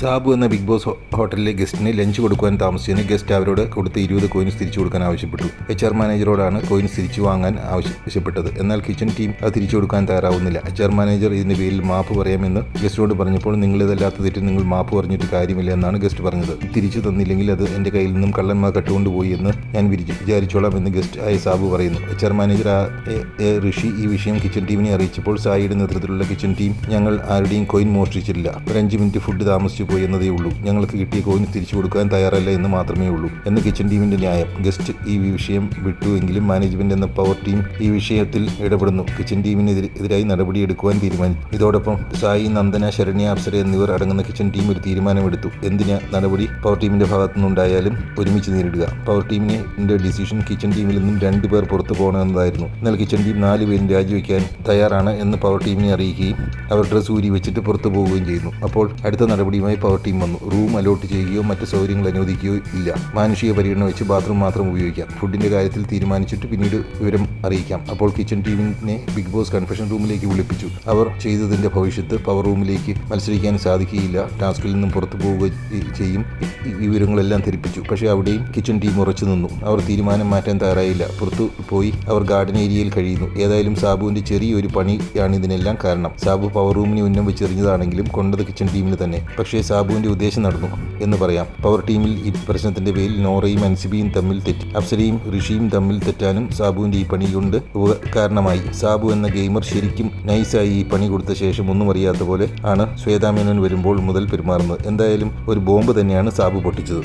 സാബു എന്ന big boss ഹോട്ടലിലെ ഗസ്റ്റിന് lunch കൊടുക്കുവാൻ താമസിച്ചതിന് ഗസ്റ്റ് അവരോട് കൊടുത്ത ഇരുപത് കോയിൻസ് തിരിച്ചു കൊടുക്കാൻ ആവശ്യപ്പെട്ടു. എച്ച് ആർ മാനേജറോടാണ് കോയിൻസ് തിരിച്ചു വാങ്ങാൻ ആവശ്യപ്പെട്ടത്. എന്നാൽ കിച്ചൺ ടീം അത് തിരിച്ചു കൊടുക്കാൻ തയ്യാറാവുന്നില്ല. എച്ച് ആർ മാനേജർ ഇതിന്റെ പേരിൽ മാപ്പ് പറയാമെന്ന് ഗസ്റ്റിനോട് പറഞ്ഞപ്പോൾ നിങ്ങൾ നിങ്ങളിതല്ലാത്ത തെറ്റ് നിങ്ങൾ മാപ്പ് പറഞ്ഞിട്ട് കാര്യമില്ല എന്നാണ് ഗസ്റ്റ് പറഞ്ഞത്. തിരിച്ചു തന്നില്ലെങ്കിൽ അത് എന്റെ കയ്യിൽ നിന്നും കള്ളന്മാർ കട്ടുകൊണ്ടുപോയി എന്ന് ഞാൻ വിചാരിച്ചോളാം എന്ന് ഗസ്റ്റ് ആയ സാബു പറയുന്നു. എച്ച് ആർ മാനേജർ ഋഷി ഈ വിഷയം കിച്ചൺ ടീമിനെ അറിയിച്ചപ്പോൾ സായിയുടെ നേതൃത്വത്തിലുള്ള കിച്ചൺ ടീം ഞങ്ങൾ ആരുടെയും കോയിൻ മോഷ്ടിച്ചിട്ടില്ല. ഒരു അഞ്ച് മിനിറ്റ് ഫുഡ് താമസിച്ചു പോയി എന്നതേ ഉള്ളൂ. ഞങ്ങൾക്ക് കിട്ടിയ കോയിൻ തിരിച്ചു കൊടുക്കാൻ തയ്യാറല്ല എന്ന് മാത്രമേ ഉള്ളൂ. എന്ന് കിച്ചൺ ടീമിന്റെ ന്യായം. ഗസ്റ്റ് ഈ വിഷയം വിട്ടു എങ്കിലും മാനേജ്മെന്റ് എന്ന പവർ ടീം ഈ വിഷയത്തിൽ ഇടപെടുന്നു. കിച്ചൺ ടീമിനെതിരെ എതിരായി നടപടിയെടുക്കുവാൻ തീരുമാനിച്ചു. ഇതോടൊപ്പം സായി നന്ദന ശരണ്യ അപ്സര എന്നിവർ അടങ്ങുന്ന കിച്ചൺ ടീം ഒരു തീരുമാനമെടുത്തു. എന്തിന് നടപടി? പവർ ടീമിന്റെ ഭാഗത്തുനിന്നുണ്ടായാലും ഒരുമിച്ച് നേരിടുക. പവർ ടീമിന്റെ ഡിസിഷൻ കിച്ചൺ ടീമിൽ നിന്നും രണ്ടു പേർ പുറത്തു പോകണമെന്നതായിരുന്നു. എന്നാൽ കിച്ചൺ ടീം നാല് പേരും രാജിവെക്കാൻ തയ്യാറാണ് എന്ന് പവർ ടീമിനെ അറിയിക്കുകയും അവർ ഡ്രസ് ഊരി വെച്ചിട്ട് പുറത്തു പോവുകയും ചെയ്യുന്നു. അപ്പോൾ അടുത്ത നടപടിയുമായി പവർ ടീം വന്നു. റൂം അലോട്ട് ചെയ്യുകയോ മറ്റ് സൗകര്യങ്ങൾ അനുവദിക്കുകയോ ഇല്ല. മാനുഷിക പരിഗണന വെച്ച് ബാത്റൂം മാത്രം ഉപയോഗിക്കാം. ഫുഡിന്റെ കാര്യത്തിൽ തീരുമാനിച്ചിട്ട് പിന്നീട് വിവരം അറിയിക്കാം. അപ്പോൾ കിച്ചൺ ടീമിനെ ബിഗ് ബോസ് കൺഫെഷൻ റൂമിലേക്ക് വിളിപ്പിച്ചു. അവർ ചെയ്തതിന്റെ ഭവിഷ്യത്ത് പവർ റൂമിലേക്ക് മത്സരിക്കാൻ സാധിക്കുകയില്ല. ടാസ്കിൽ നിന്നും പുറത്തു പോവുക ചെയ്യും. വിവരങ്ങളെല്ലാം ധരിപ്പിച്ചു. പക്ഷേ അവിടെയും കിച്ചൺ ടീം ഉറച്ചു നിന്നു. അവർ തീരുമാനം മാറ്റാൻ തയ്യാറായില്ല. പുറത്തു പോയി അവർ ഗാർഡൻ ഏരിയയിൽ കഴിയുന്നു. ഏതായാലും സാബുവിന്റെ ചെറിയൊരു പണിയാണ് ഇതിനെല്ലാം കാരണം. സാബു പവർ റൂമിന് ഉന്നം വെച്ചെറിഞ്ഞതാണെങ്കിലും കൊണ്ടത് കിച്ചൺ ടീമിന് തന്നെ. പക്ഷേ സാബുവിന്റെ ഉദ്ദേശം നടന്നു എന്ന് പറയാം. പവർ ടീമിൽ ഈ പ്രശ്നത്തിന്റെ പേരിൽ നോറയും അൻസിബിയും തമ്മിൽ തെറ്റി. അപ്സരയും ഋഷിയും തമ്മിൽ തെറ്റാനും സാബുവിന്റെ ഈ പണി കൊണ്ട് കാരണമായി സാബു എന്ന ഗെയിമർ ശരിക്കും നൈസായി ഈ പണി കൊടുത്ത ശേഷം ഒന്നും അറിയാത്ത പോലെ ആണ് ശ്വേതാമേനോൻ വരുമ്പോൾ മുതൽ പെരുമാറുന്നത്. എന്തായാലും ഒരു ബോംബ് തന്നെയാണ് സാബു പൊട്ടിച്ചത്.